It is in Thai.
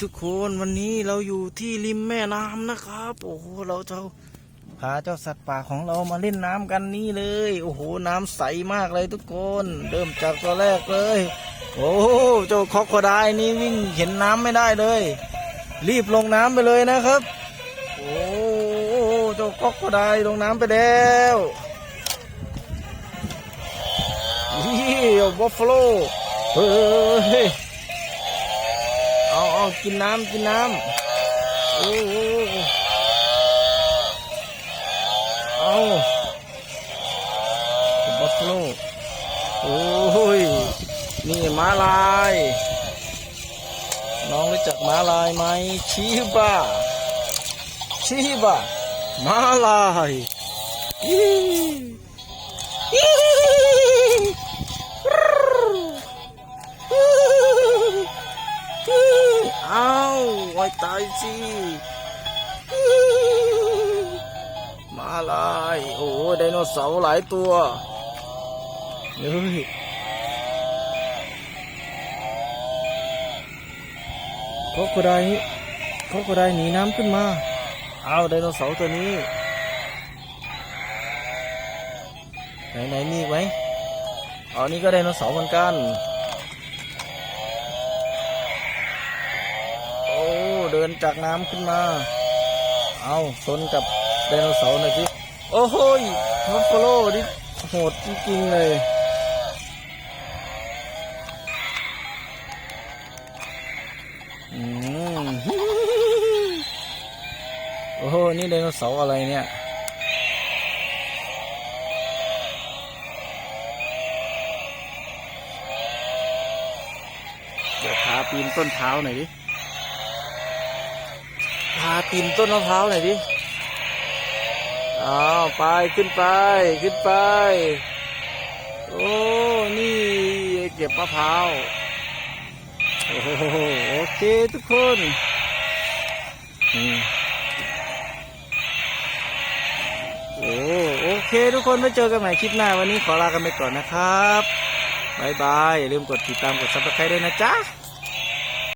ทุกคนวันนี้เราอยู่ที่ริมแม่น้ำนะครับ โอ้โหเราจะพาเจ้าสัตว์ป่าของเรามาเล่นน้ำกันนี่เลย โอ้โหน้ำใสมากเลยทุกคน เริ่มจากตัวแรกเลย โอ้โเจ้าคอกโคไดนี่วิ่งเห็นน้ำไม่ได้เลย รีบลงน้ำไปเลยนะครับ โอ้โเจ้าคอกโคไดลงน้ำไปแล้วนี่บัฟฟาโลเฮ้ย เอาเอากินน้ำกินน้ำโอ้โหเอาบัฟฟาโลโอ้ย นี่ม้าลาย น้องรู้จักม้าลายไหมชีบะชีบะม้าลายอีอี ไว้ตายสิมาลายโอ้ไดโนเสาร์หลายตัวเฮ้ยเขาก็ได้เขาก็ได้หนีน้ำขึ้นมาเอาไดโนเสาร์ตัวนี้ ไหนไหนมีไหมอ๋อนี่ก็ไดโนเสาร์เหมือนกัน โอ้ เดิน จากน้ำขึ้นมา เอาชนกับไดโนเสาร์หน่อยสิโอ้โหยทัฟฟาโลนี่โหดจริงๆเลยอืมโอ้โห นี่ไดโนเสาร์อะไรเนี่ย เดี๋ยวพาปีนต้นเท้าหน่อยดิาปีนต้นมะพร้าวหน่อยดิอ้าวไปขึ้นไปขึ้นไป โอ้นี่เก็บมะพร้าวโอ้โหโอเคทุกคนโอ้โอเคทุกคนไว้เจอกันใหม่คลิปหน้าวันนี้ขอลากันไปก่อนนะครับบายบายอย่าลืมกดติดตามกดซับสไครต์ด้วยนะจ๊ะ